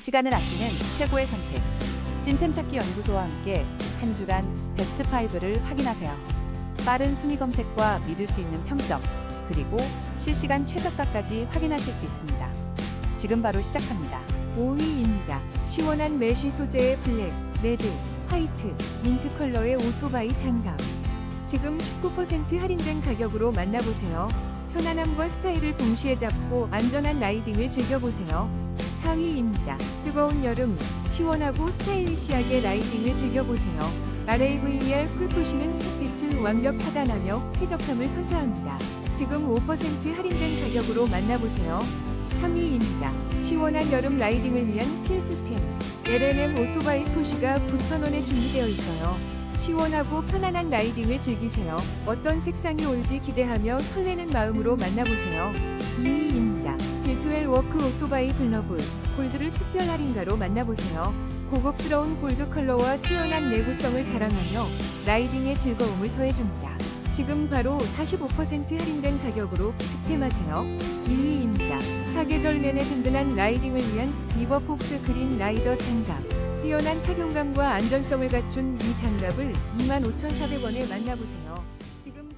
시간을 아끼는 최고의 선택. 찐템 찾기 연구소와 함께 한 주간 베스트 5를 확인하세요. 빠른 순위 검색과 믿을 수 있는 평점, 그리고 실시간 최저가까지 확인하실 수 있습니다. 지금 바로 시작합니다. 5위입니다. 시원한 메쉬 소재의 블랙, 레드, 화이트, 민트 컬러의 오토바이 장갑. 지금 19% 할인된 가격으로 만나보세요. 편안함과 스타일을 동시에 잡고 안전한 라이딩을 즐겨보세요. 4위입니다. 뜨거운 여름, 시원하고 스타일리시하게 라이딩을 즐겨보세요. RAVER 쿨푸시는 햇빛을 완벽 차단하며 쾌적함을 선사합니다. 지금 5% 할인된 가격으로 만나보세요. 3위입니다. 시원한 여름 라이딩을 위한 필수템. LMM 오토바이 토시가 9,000원에 준비되어 있어요. 시원하고 편안한 라이딩을 즐기세요. 어떤 색상이 올지 기대하며 설레는 마음으로 만나보세요. 2위입니다. 워크 오토바이 글러브. 골드를 특별 할인가로 만나보세요. 고급스러운 골드 컬러와 뛰어난 내구성을 자랑하며 라이딩의 즐거움을 더해줍니다. 지금 바로 45% 할인된 가격으로 득템하세요. 1위입니다. 사계절 내내 든든한 라이딩을 위한 리버폭스 그린 라이더 장갑. 뛰어난 착용감과 안전성을 갖춘 이 장갑을 25,400원에 만나보세요. 지금